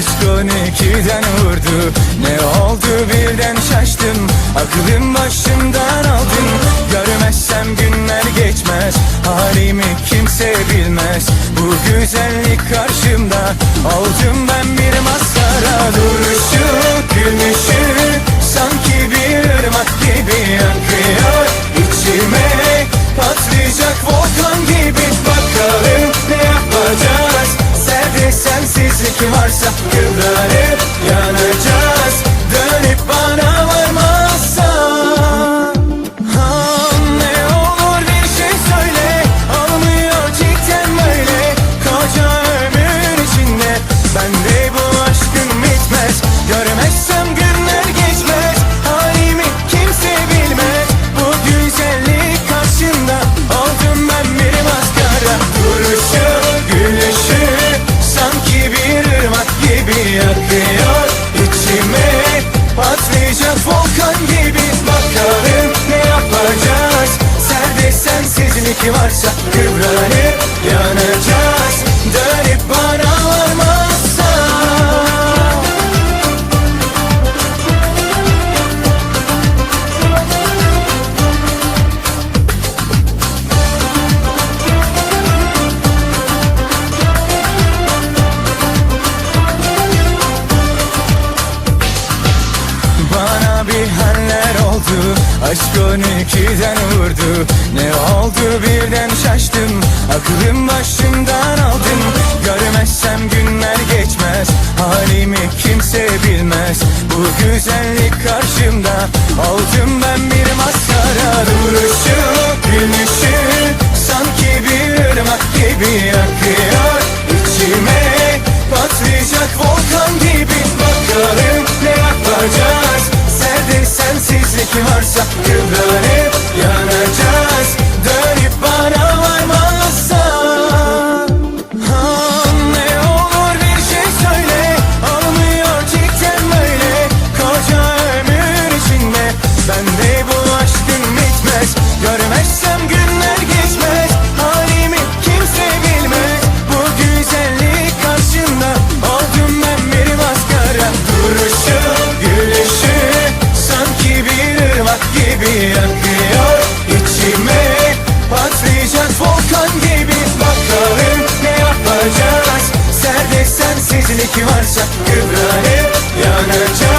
Aşk on ikiden vurdu. Ne oldu birden şaştım. Aklım başımdan aldın. Görmezsem günler geçmez. Halimi kimse bilmez. Bu güzellik karşımda. Oldum ben bir maskara Duruşu, gülüşü. Sanki bir ırmak gibi akıyor. İçime Patlayacak volkan gibi sensizlik varsa Kıvranıp yanacağız sensizlik varsa Kıvranıp yanacağız. Dönüp bana Bana bir Aşk on ikiden vurdu. Ne oldu birden şaştım. Aklım başımdan aldım Görmezsem günler geçmez. Halimi kimse Sakın öyle Sesini ki varsa Kübra'ya yanacak.